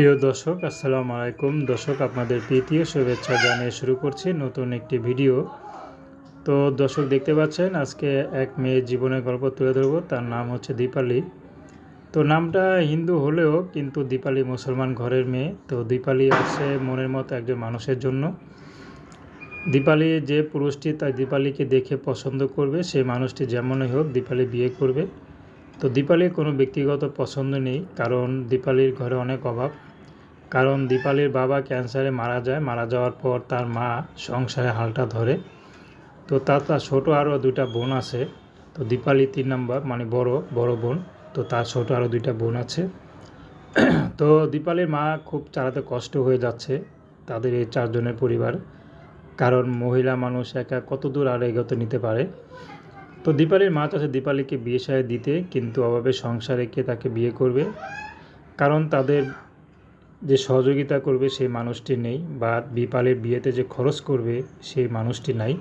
প্রিয় দর্শক, আসসালামু আলাইকুম। দর্শক, আপনাদের তৃতীয় শুভেচ্ছা জানিয়ে শুরু করছি নতুন একটি ভিডিও। তো দর্শক, দেখতে পাচ্ছেন, আজকে এক মেয়ের জীবনের গল্প তুলে ধরবো। তার নাম হচ্ছে দীপালি। তো নামটা হিন্দু হলেও কিন্তু দীপালি মুসলমান ঘরের মেয়ে। তো দীপালি আছে মনের মতো একজন মানুষের জন্য। দীপালি যে পুরুষটি, তাই দীপালিকে দেখে পছন্দ করবে। সেই মানুষটি যেমনই হোক দীপালি বিয়ে করবে। তো দীপালির কোনো ব্যক্তিগত পছন্দ নেই, কারণ দীপালির ঘরে অনেক অভাব। কারণ দীপালির বাবা ক্যান্সারে মারা যায়। মারা যাওয়ার পর তার মা সংসারে হালটা ধরে। তো তার তার ছোটো আরও দুইটা বোন আছে। তো দীপালি তিন নম্বর মানে বড় বড় বোন। তো তার ছোটো আরও দুইটা বোন আছে। তো দীপালির মা খুব চালাতে কষ্ট হয়ে যাচ্ছে তাদের এই চারজনের পরিবার। কারণ মহিলা মানুষ একা কত দূর আর এগোতে নিতে পারে। তো দীপালির মা চাচ্ছে দীপালিকে বিয়ে সায় দিতে, কিন্তু অভাবে সংসারে কে তাকে বিয়ে করবে? কারণ তাদের যে সহযোগিতা করবে সেই মানুষটি নেই বা দীপালির বিয়েতে যে খরচ করবে সেই মানুষটি নাই।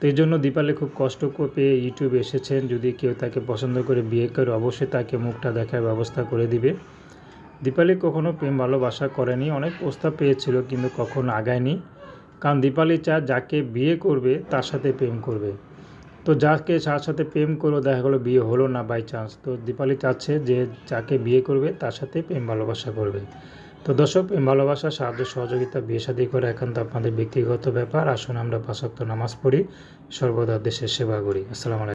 তো এই জন্য দীপালি খুব কষ্ট পেয়ে ইউটিউবে এসেছেন। যদি কেউ তাকে পছন্দ করে বিয়ে করে, অবশ্যই তাকে মুখটা দেখার ব্যবস্থা করে দিবে। দীপালি কখনো প্রেম, ভালোবাসা করেনি। অনেক প্রস্তাব পেয়েছিল কিন্তু কখনো আগায়নি। কারণ দীপালি চা যাকে বিয়ে করবে তার সাথে প্রেম করবে। তো যাকে তার সাথে প্রেম করল, দেখা গেলো বিয়ে হলো না বাই চান্স তো দীপালি চাচ্ছে যে যাকে বিয়ে করবে, তার সাথে প্রেম ভালোবাসা করবে। তো দর্শক, প্রেম ভালোবাসা, সাহায্য, সহযোগিতা, বিয়ে সাদী করে এখন তো আপনাদের ব্যক্তিগত ব্যাপার। আসুন আমরা পাশক্ত নামাজ পড়ি, সর্বদা দেশের সেবা করি। আসসালামু